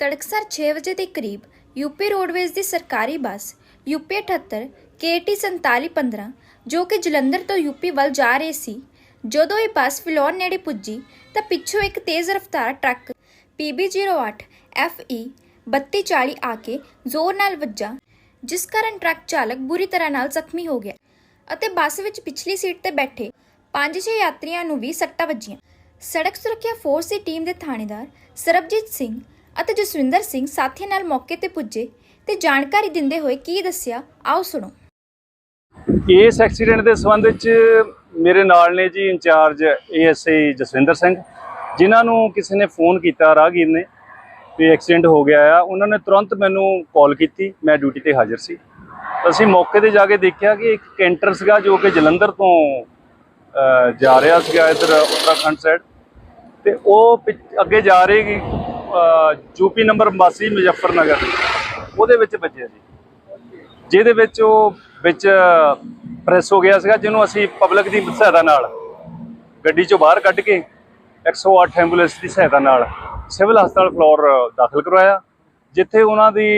ਤੜਕਸਰ 6 ਵਜੇ ਦੇ ਕਰੀਬ ਯੂਪੀ ਰੋਡਵੇਜ਼ ਦੀ ਸਰਕਾਰੀ ਬੱਸ ਯੂਪੀ 78 KT 4715 ਜੋ ਕਿ ਜਲੰਧਰ ਤੋਂ ਯੂਪੀ ਵੱਲ ਜਾ ਰਹੀ ਸੀ, ਜਦੋਂ ਇਹ ਬੱਸ ਫਿਲੌਰ ਨੇੜੇ ਪੁੱਜੀ, ਤਾਂ ਪਿੱਛੋਂ ਇੱਕ ਤੇਜ਼ ਰਫ਼ਤਾਰ ਟਰੱਕ PB08 FE 3240 ਆ ਕੇ ਜ਼ੋਰ ਨਾਲ ਵੱਜਾ, ਜਿਸ ਕਾਰਨ ਟਰੱਕ ਚਾਲਕ ਬੁਰੀ ਤਰ੍ਹਾਂ ਨਾਲ ਜ਼ਖਮੀ ਹੋ ਗਿਆ ਅਤੇ ਬੱਸ ਵਿੱਚ ਪਿਛਲੀ ਸੀਟ ਤੇ ਬੈਠੇ 5-6 ਯਾਤਰੀਆਂ ਨੂੰ ਵੀ ਸੱਟਾਂ ਵੱਜੀਆਂ। ਸੜਕ ਸੁਰੱਖਿਆ ਫੋਰਸ ਦੀ ਟੀਮ ਦੇ ਥਾਣੇਦਾਰ ਸਰਬਜੀਤ ਸਿੰਘ ਅਤੇ ਜਸਵਿੰਦਰ ਸਿੰਘ ਸਾਥੀਆਂ ਨਾਲ ਮੌਕੇ ਤੇ ਪੁੱਜੇ ਤੇ ਜਾਣਕਾਰੀ ਦਿੰਦੇ ਹੋਏ ਕੀ ਦੱਸਿਆ, ਆਓ ਸੁਣੋ। ਇਸ ਐਕਸੀਡੈਂਟ ਦੇ ਸੰਬੰਧ ਵਿੱਚ ਮੇਰੇ ਨਾਲ ਨੇ ਜੀ ਇੰਚਾਰਜ ਏਐਸਆਈ ਜਸਵਿੰਦਰ ਸਿੰਘ, ਜਿਨ੍ਹਾਂ ਨੂੰ ਕਿਸੇ ਨੇ ਫੋਨ ਕੀਤਾ, ਰਾਹਗੀਰ ਨੇ, ਵੀ ਐਕਸੀਡੈਂਟ ਹੋ ਗਿਆ ਆ। ਉਹਨਾਂ ਨੇ ਤੁਰੰਤ ਮੈਨੂੰ ਕਾਲ ਕੀਤੀ, ਮੈਂ ਡਿਊਟੀ ਤੇ ਹਾਜ਼ਰ ਸੀ। ਅਸੀਂ ਮੌਕੇ ਤੇ ਜਾ ਕੇ ਦੇਖਿਆ ਕਿ ਇੱਕ ਕੈਂਟਰ ਸੀਗਾ ਜੋ ਕਿ ਜਲੰਧਰ ਤੋਂ ਜਾ ਰਿਹਾ ਸੀਗਾ ਇਧਰ ਉੱਤਰਾਖੰਡ ਸਾਈਡ। ਤੇ ਉਹ ਪਿੱਛ- ਅੱਗੇ ਜਾ ਰਹੀ ਯੂਪੀ ਨੰਬਰ 82 ਮੁਜ਼ੱਫਰਨਗਰ। ਉਹਦੇ ਵਿੱਚ ਵੱਜਿਆ ਜੀ। ਜਿਹਦੇ ਵਿੱਚ ਉਹ ਵਿੱਚ ਪ੍ਰੈਸ ਹੋ ਗਿਆ ਸੀਗਾ, ਜਿਹਨੂੰ ਅਸੀਂ ਪਬਲਿਕ ਦੀ ਸਹਾਇਤਾ ਨਾਲ ਗੱਡੀ ਚੋਂ ਬਾਹਰ ਕੱਢ ਕੇ 108 ਐਂਬੂਲੈਂਸ ਦੀ ਸਹਾਇਤਾ ਨਾਲ ਸਿਵਲ ਹਸਪਤਾਲ ਫਲੋਰ ਦਾਖਲ ਕਰਵਾਇਆ, ਜਿੱਥੇ ਉਹਨਾਂ ਦੀ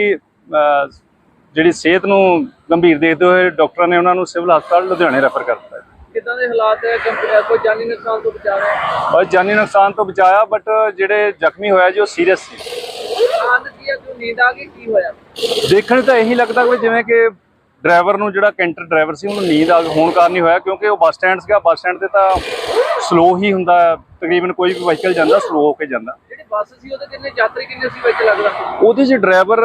ਜਿਹੜੀ ਸਿਹਤ ਨੂੰ ਗੰਭੀਰ ਦੇਖਦੇ ਹੋਏ ਡਾਕਟਰਾਂ ਨੇ ਉਹਨਾਂ ਨੂੰ ਸਿਵਲ ਹਸਪਤਾਲ ਲੁਧਿਆਣੇ ਰੈਫਰ ਕਰ ਦਿੱਤਾ। ਕਿੱਦਾਂ ਦੇ ਹਾਲਾਤ ਹੈ? ਕੋਈ ਜਾਨੀ ਨੁਕਸਾਨ ਤੋਂ ਬਚਾ ਰਿਹਾ ਹੈ? ਔਰ ਜਾਨੀ ਨੁਕਸਾਨ ਤੋਂ ਬਚਾਇਆ ਬਟ ਜਿਹੜੇ ਜ਼ਖਮੀ ਹੋਇਆ ਜੀ ਉਹ ਸੀਰੀਅਸ ਸੀ। ਨੀਂਦ ਆ ਗਈ ਕੀ ਹੋਇਆ? ਦੇਖਣ ਤਾਂ ਇਹੀ ਲੱਗਦਾ ਕਿ ਜਿਵੇਂ ਕਿ ਡਰਾਈਵਰ ਨੂੰ ਜਿਹੜਾ ਕੈਂਟਰ ਡਰਾਈਵਰ ਸੀ ਉਹਨੂੰ ਨੀਂਦ ਆ ਹੋਣ ਕਾਰਨ ਹੀ ਹੋਇਆ ਕਿਉਂਕਿ ਉਹ ਬੱਸ ਸਟੈਂਡ ਸੀਗਾ ਬੱਸ ਸਟੈਂਡ ਤੇ ਤਾਂ ਸਲੋ ਹੀ ਹੁੰਦਾ ਤਕਰੀਬਨ ਕੋਈ ਵੀ ਵਹੀਕਲ ਜਾਂਦਾ ਸਲੋ ਹੋ ਕੇ ਜਾਂਦਾ। ਜਿਹੜੀ ਬੱਸ ਸੀ ਉਹਦੇ ਕਿੰਨੇ ਯਾਤਰੀ ਕਿੰਨੇ ਸੀ ਵਿੱਚ ਲੱਗਦਾ? ਉਹਦੇ 'ਚ ਡਰਾਈਵਰ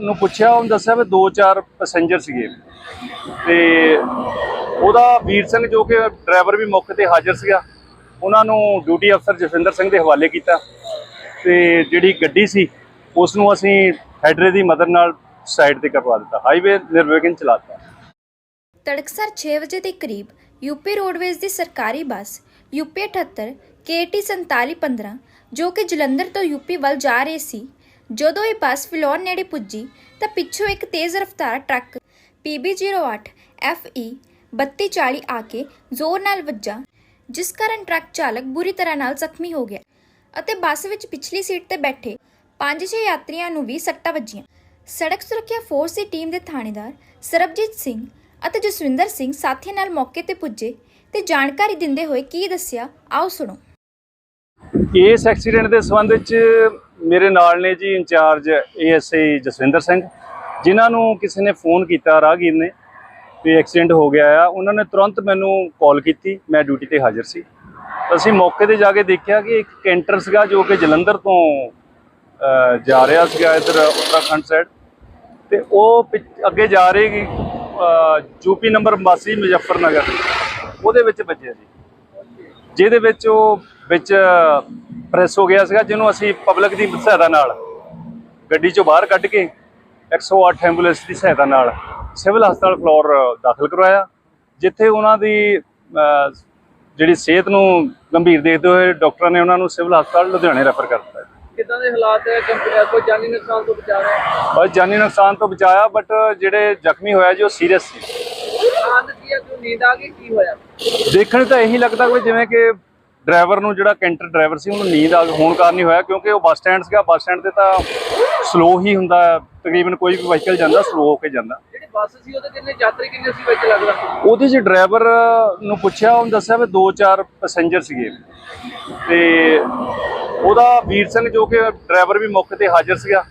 ਨੂੰ ਪੁੱਛਿਆ ਉਹਨੇ ਦੱਸਿਆ ਵੀ ਦੋ ਚਾਰ ਪੈਸੇਂਜਰ ਸੀਗੇ। ਤੇ ਉਹਦਾ ਵੀਰ ਸਿੰਘ ਜੋ ਕਿ ਡਰਾਈਵਰ ਵੀ ਮੌਕੇ ਤੇ ਹਾਜ਼ਰ ਸੀਗਾ ਉਹਨਾਂ ਨੂੰ ਡਿਊਟੀ ਅਫਸਰ ਜਸਵਿੰਦਰ ਸਿੰਘ ਦੇ ਹਵਾਲੇ ਕੀਤਾ। ਤੇ ਜਿਹੜੀ ਗੱਡੀ ਸੀ ਉਸ ਨੂੰ ਅਸੀਂ ਹੈਡਰੇ ਦੀ ਮਦਦ ਨਾਲ ਸਾਈਡ ਤੇ ਕਰਵਾ ਦਿੱਤਾ। ਹਾਈਵੇ ਨਿਰਵਿਘਨ ਚਲਾਤਾ। ਤੜਕਸਾਰ 6 ਵਜੇ ਦੇ ਕਰੀਬ ਯੂਪੀ ਰੋਡਵੇਜ਼ ਦੀ ਸਰਕਾਰੀ ਬੱਸ ਯੂਪੀ 78 KT 4715 ਜੋ ਕਿ ਜਲੰਧਰ ਤੋਂ ਯੂਪੀ ਵੱਲ ਜਾ ਰਹੀ ਸੀ, ਜਦੋਂ ਇਹ ਬੱਸ ਫਿਲੌਰ ਨੇੜੇ ਪੁੱਜੀ, ਤਾਂ ਪਿੱਛੋਂ ਇੱਕ ਤੇਜ਼ ਰਫ਼ਤਾਰ ਟਰੱਕ PB08 FE 3240 ਆ ਕੇ ਜ਼ੋਰ ਨਾਲ ਵੱਜਾ, ਜਿਸ ਕਾਰਨ ਟਰੱਕ ਚਾਲਕ ਬੁਰੀ ਤਰ੍ਹਾਂ ਨਾਲ ਜ਼ਖਮੀ ਹੋ ਗਿਆ ਅਤੇ ਬੱਸ ਵਿੱਚ ਪਿਛਲੀ ਸੀਟ ਤੇ ਬੈਠੇ 5-6 ਯਾਤਰੀਆਂ ਨੂੰ ਵੀ ਸੱਟਾਂ ਵੱਜੀਆਂ। ਸੜਕ ਸੁਰੱਖਿਆ ਫੋਰਸ ਦੀ ਟੀਮ ਦੇ ਥਾਣੇਦਾਰ ਸਰਬਜੀਤ ਸਿੰਘ ਅਤੇ ਜਸਵਿੰਦਰ ਸਿੰਘ ਸਾਥੀਆਂ ਨਾਲ ਮੌਕੇ ਤੇ ਪੁੱਜੇ ਤੇ ਜਾਣਕਾਰੀ ਦਿੰਦੇ ਹੋਏ ਕੀ ਦੱਸਿਆ, ਆਓ ਸੁਣੋ। ਇਸ ਐਕਸੀਡੈਂਟ ਦੇ ਸੰਬੰਧ ਵਿੱਚ ਮੇਰੇ ਨਾਲ ਨੇ ਜੀ ਇੰਚਾਰਜ ਏਐਸਆਈ ਜਸਵਿੰਦਰ ਸਿੰਘ, ਜਿਨ੍ਹਾਂ ਨੂੰ ਕਿਸੇ ਨੇ ਫੋਨ ਕੀਤਾ, ਰਾਹਗੀਰ ਨੇ, ਵੀ ਐਕਸੀਡੈਂਟ ਹੋ ਗਿਆ ਆ। ਉਹਨਾਂ ਨੇ ਤੁਰੰਤ ਮੈਨੂੰ ਕਾਲ ਕੀਤੀ, ਮੈਂ ਡਿਊਟੀ ਤੇ ਹਾਜ਼ਰ ਸੀ। ਅਸੀਂ ਮੌਕੇ ਤੇ ਜਾ ਕੇ ਦੇਖਿਆ ਕਿ ਇੱਕ ਕੈਂਟਰ ਸੀਗਾ ਜੋ ਕਿ ਜਲੰਧਰ ਤੋਂ ਜਾ ਰਿਹਾ ਸੀਗਾ ਇਧਰ ਉੱਤਰਾਖੰਡ ਸਾਈਡ। ਤੇ ਉਹ ਪਿੱਛ- ਅੱਗੇ ਜਾ ਰਹੀ ਯੂਪੀ ਨੰਬਰ 82 ਮੁਜ਼ੱਫਰਨਗਰ। ਉਹਦੇ ਵਿੱਚ ਵੱਜਿਆ ਜੀ। ਜਿਹਦੇ ਵਿੱਚ ਉਹ ਵਿੱਚ ਪ੍ਰੈਸ ਹੋ ਗਿਆ ਸੀਗਾ, ਜਿਹਨੂੰ ਅਸੀਂ ਪਬਲਿਕ ਦੀ ਸਹਾਇਤਾ ਨਾਲ ਗੱਡੀ ਚੋਂ ਬਾਹਰ ਕੱਢ ਕੇ 108 ਐਂਬੂਲੈਂਸ ਦੀ ਸਹਾਇਤਾ ਨਾਲ ਸਿਵਲ ਹਸਪਤਾਲ ਫਲੋਰ ਦਾਖਲ ਕਰਵਾਇਆ, ਜਿੱਥੇ ਉਹਨਾਂ ਦੀ ਜਿਹੜੀ ਸਿਹਤ ਨੂੰ ਗੰਭੀਰ ਦੇਖਦੇ ਹੋਏ ਡਾਕਟਰਾਂ ਨੇ ਉਹਨਾਂ ਨੂੰ ਸਿਵਲ ਹਸਪਤਾਲ ਲੁਧਿਆਣੇ ਰੈਫਰ ਕਰ ਦਿੱਤਾ ਕਿੱਦਾਂ ਦੇ ਹਾਲਾਤ ਹੈ? ਕੰਪ- ਕੋਈ ਜਾਨੀ ਨੁਕਸਾਨ ਤੋਂ ਬਚਾ ਰਿਹਾ ਜਾਨੀ ਨੁਕਸਾਨ ਤੋਂ ਬਚਾਇਆ ਬਟ ਜਿਹੜੇ ਜ਼ਖਮੀ ਹੋਇਆ ਜੀ ਉਹ ਸੀਰੀਅਸ ਸੀ। ਆਨੰਦ ਕੀ ਹੈ ਜੋ ਨੀਂਦ ਆ ਗਈ ਕੀ ਹੋਇਆ? ਦੇਖਣ 'ਚ ਤਾਂ ਇਹੀ ਲੱਗਦਾ ਕਿ ਜਿਵੇਂ ਕਿ ਡਰਾਈਵਰ ਨੂੰ ਜਿਹੜਾ ਕੈਂਟਰ ਡਰਾਈਵਰ ਸੀ ਉਹਨੂੰ ਨੀਂਦ ਆ ਹੋਣ ਕਾਰਨ ਹੀ ਹੋਇਆ ਕਿਉਂਕਿ ਉਹ ਬੱਸ ਸਟੈਂਡ ਸੀਗਾ ਬੱਸ ਸਟੈਂਡ ਤੇ ਤਾਂ ਸਲੋ ਹੀ ਹੁੰਦਾ ਹੈ, ਤਕਰੀਬਨ ਕੋਈ ਵੀ ਵਹੀਕਲ ਜਾਂਦਾ ਸਲੋ ਹੋ ਕੇ ਜਾਂਦਾ। ਜਿਹੜੀ ਬੱਸ ਸੀ ਉਹਦੇ ਕਿੰਨੇ ਯਾਤਰੀ ਕਿੰਨੇ ਸੀ ਵਿੱਚ ਲੱਗਦਾ? ਉਹਦੇ 'ਚ ਡਰਾਈਵਰ ਨੂੰ ਪੁੱਛਿਆ ਉਹਨੇ ਦੱਸਿਆ ਵੀ ਦੋ ਚਾਰ ਪੈਸੇਂਜਰ ਸੀਗੇ। ਤੇ ਉਹਦਾ ਵੀਰ ਸਿੰਘ ਜੋ ਕਿ ਡਰਾਈਵਰ ਵੀ ਮੌਕੇ ਤੇ ਹਾਜ਼ਰ ਸੀਗਾ,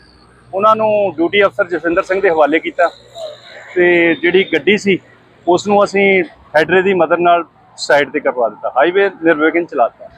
ਉਹਨਾਂ ਨੂੰ ਡਿਊਟੀ ਅਫਸਰ ਜਸਵਿੰਦਰ ਸਿੰਘ ਦੇ ਹਵਾਲੇ ਕੀਤਾ ਤੇ ਜਿਹੜੀ ਗੱਡੀ ਸੀ ਉਸ ਨੂੰ ਅਸੀਂ ਹੈਡਰੇ ਦੀ ਮਦਦ ਨਾਲ ਸਾਈਡ ਤੇ ਕਰਵਾ ਦਿੱਤਾ ਹਾਈਵੇ ਨਿਰਵਿਘਨ ਚਲਾਤਾ।